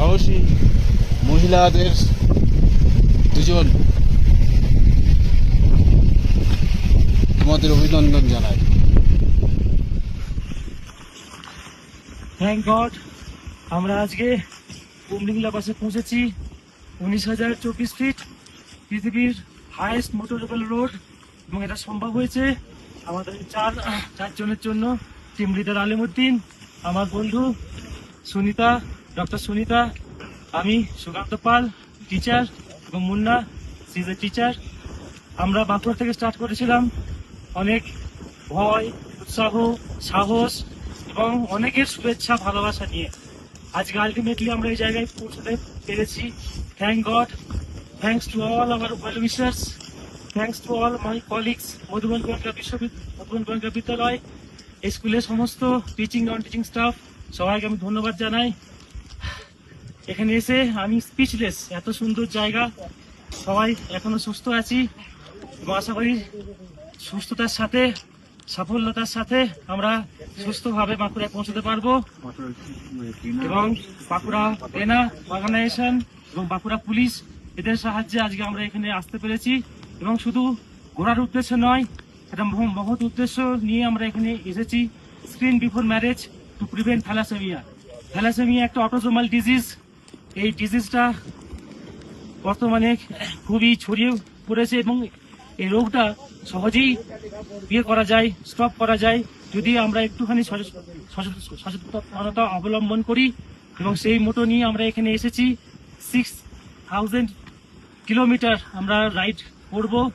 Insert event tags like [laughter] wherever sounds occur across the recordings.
সাহসী মহিলাদের দুজন তোমাদের অভিনন্দন জানাই। থ্যাংক গড আমরা আজকে কুমলিংলা বাসে পৌঁছেছি উনিশ হাজার চব্বিশ ফিট পৃথিবীর হাইয়েস্ট মোটরেবল রোড এবং এটা সম্ভব হয়েছে আমাদের চার, চারজনের জন্য টিম লিডার আলিমুদ্দিন, আমার বন্ধু সুনিতা ডক্টর সুনিতা, আমি সুকান্ত পাল টিচার এবং মুন্না সিজ টিচার আমরা বাঁকুড়া থেকে স্টার্ট করেছিলাম। অনেক ভয়, উৎসাহ, সাহস এবং অনেকের শুভেচ্ছা, ভালোবাসা নিয়ে। আজকে আলটিমেটলি আমরা এই জায়গায় পৌঁছতে পেরেছি। Thank God thanks to all our well wishers thanks to all my colleagues Madhuban Goenka বিশ্ববিদ্যালয় মধুবন গোয়েঙ্কা বিদ্যালয় স্কুলের সমস্ত টিচিং নন টিচিং স্টাফ সবাইকে আমি ধন্যবাদ জানাই। এখানে এসে আমি স্পিচলেস এত সুন্দর জায়গা। সবাই এখনও সুস্থ আছি। আশা করি সুস্থতার সাথে, সাফল্যতার সাথে আমরা সুস্থভাবে বাঁকুড়ায় পৌঁছতে পারব। এবং বাঁকুড়া বেনা অর্গানাইজেশন এবং বাঁকুড়া পুলিশ এদের সাহায্যে আজকে আমরা এখানে আসতে পেরেছি। এবং শুধু ঘোরার উদ্দেশ্য নয়, একটা মহৎ উদ্দেশ্য নিয়ে আমরা এখানে এসেছি। Screen before marriage to prevent thalassaemia thalassaemia একটা অটোজোমাল ডিজিজ এই ডিজিজটা বর্তমানে খুবই ছড়িয়ে পড়েছে এবং এই রোগটা সহজেই বিয়ে করা যায় স্টপ করা যায়। যদি আমরা একটুখানি সচে- সচে- সচেতনতা অবলম্বন করি এবং সেই মোটো নিয়ে আমরা এখানে এসেছি সিক্স থাউজেন্ড কিলোমিটার আমরা রাইড করব।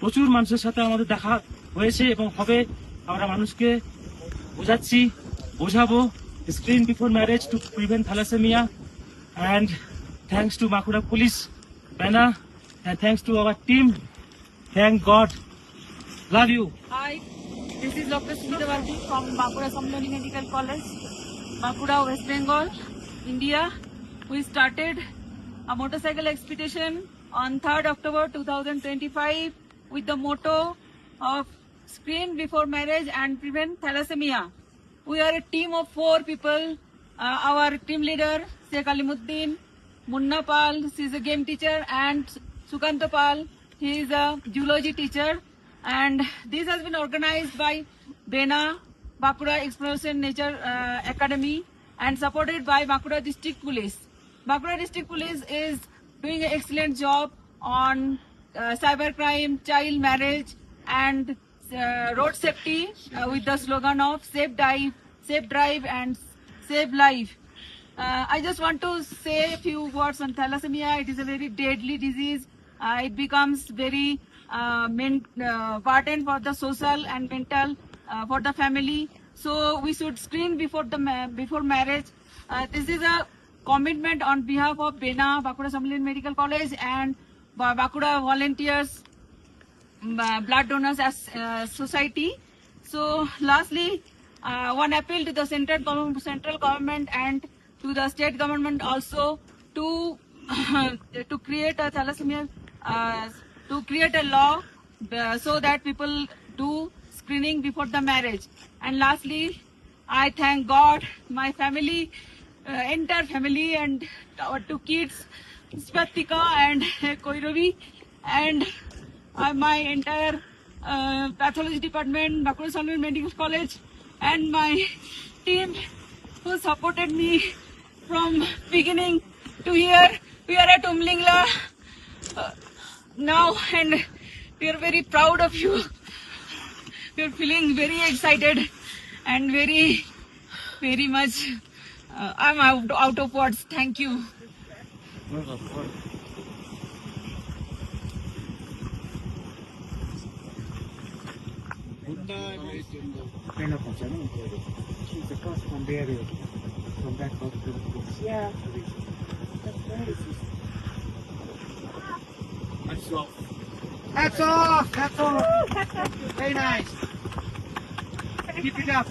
প্রচুর মানুষের সাথে আমাদের দেখা হয়েছে এবং হবে। আমরা মানুষকে বোঝাচ্ছি, বোঝাবো। Screen before marriage to prevent thalassemia and thanks to Makura Police Banner and thanks to our team. Thank God. Love you. Hi, this is Dr. Sunita from Bakura Samlani Medical College, Bakura, West Bengal, India. We started a motorcycle expedition on 3rd October 2025 with the motto of screen before marriage and prevent thalassemia. We are a team of four people. Uh, our team leader, Sheikh Alimuddin, Munna Pal, she is a game teacher, and Sukanta Pal, he is a geology teacher. And this has been organized by Bena, Bakura Exploration Nature uh, Academy, and supported by Bakura District Police. Bakura District Police is doing an excellent job on uh, cybercrime, child marriage, and uh, road safety uh, with the slogan of safe dive, safe drive, and save life. Uh, I just want to say a few words on thalassemia. It is a very deadly disease. Uh, it becomes very uh, uh, burden for the social and mental uh, for the family. So we should screen before the ma- before marriage. Uh, this is a commitment on behalf of Bena Bakura Samlin Medical College and Ba- Bakura volunteers uh, blood donors as society. So, lastly, one appeal to the central central government and to the state government also to [coughs] to create a thalassemia, uh, to create a law uh, so that people do screening before the marriage. And lastly, I thank God, my family, uh, entire family, and our two kids, Svatika and [laughs] Koiravi, and uh, my entire uh, pathology department, Bakura Medical College, and my team who supported me from beginning to here. We are at Umlingla uh, now, and we are very proud of you. We are feeling very excited and very, very much. Uh, I'm out, out of words. Thank you. Back to the Yeah. Hats off. Hats off. Hats off. Very nice. Keep it up.